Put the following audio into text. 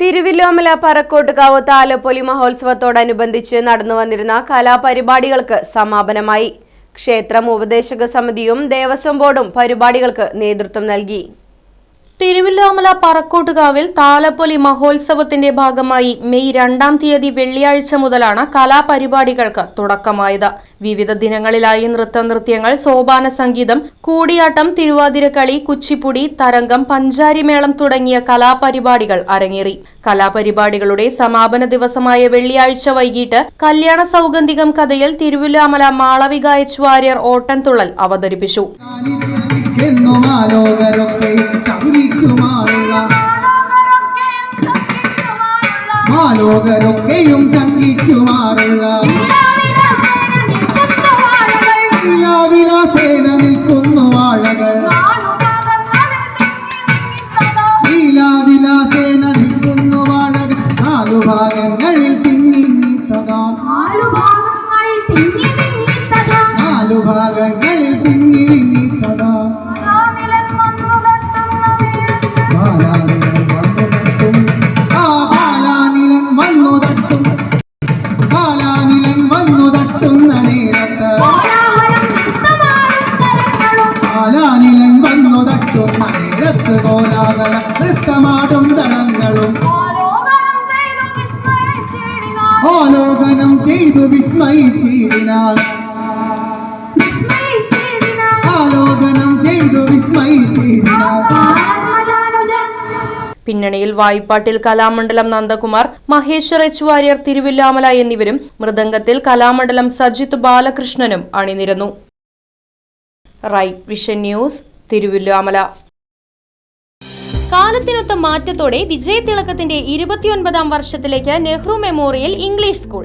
Thiruvilwamala Parakkottukavu Thalappoli മഹോത്സവത്തോടനുബന്ധിച്ച് നടന്നു വന്നിരുന്ന കലാപരിപാടികൾക്ക് സമാപനമായി. ക്ഷേത്രം ഉപദേശക സമിതിയും ദേവസ്വം ബോർഡും പരിപാടികൾക്ക് നേതൃത്വം നൽകി. തിരുവില്ലാമല പറക്കോട്ടുകാവിൽ താലപ്പൊലി മഹോത്സവത്തിന്റെ ഭാഗമായി മെയ് രണ്ടാം തീയതി വെള്ളിയാഴ്ച മുതലാണ് കലാപരിപാടികൾക്ക് തുടക്കമായത്. വിവിധ ദിനങ്ങളിലായി നൃത്തനൃത്യങ്ങൾ സോപാന സംഗീതം കൂടിയാട്ടം തിരുവാതിരക്കളി കുച്ചിപ്പുടി തരംഗം പഞ്ചാരിമേളം തുടങ്ങിയ കലാപരിപാടികൾ അരങ്ങേറി. കലാപരിപാടികളുടെ സമാപന ദിവസമായ വെള്ളിയാഴ്ച വൈകിട്ട് കല്യാണ സൗഗന്ധികം കഥയിൽ തിരുവില്ലാമല മാളവിക വാര്യർ ഓട്ടൻതുള്ളൽ അവതരിപ്പിച്ചു. എന്നും ആലോകരൊക്കെ ശങ്കിക്കുമാറുള്ള ആലോകരൊക്കെയും ശങ്കിക്കുമാറുള്ള നിൽക്കുന്നു വാഴകൾ. ലീലാവിലാസേന നിൽക്കുന്നു വാഴകൾ. നാലു ഭാഗങ്ങളിൽ തിങ്ങി നീട്ടതാ നാലു ഭാഗങ്ങളിൽ വന്നു തട്ടുന്ന നേരത്ത് ബാലാനിലൻ വന്നു തട്ടുന്ന നേരത്ത് കോലാഹല നൃത്തമാടും തടങ്ങളും. ആലോകനം ചെയ്തു വിസ്മയിച്ചിടിനാൽ പിന്നണിയിൽ വായ്പാട്ടിൽ കലാമണ്ഡലം നന്ദകുമാർ മഹേശ്വർ എച്ച് വാര്യർ തിരുവില്ലാമല എന്നിവരും മൃദംഗത്തിൽ കലാമണ്ഡലം സജിത് ബാലകൃഷ്ണനും അണിനിരന്നു. Right vision news Thiruvilwamala. കാലത്തിനൊത്ത മാറ്റത്തോടെ വിജയതിളക്കത്തിന്റെ ഇരുപത്തിയൊൻപതാം വർഷത്തിലേക്ക് നെഹ്റു മെമ്മോറിയൽ ഇംഗ്ലീഷ് സ്കൂൾ.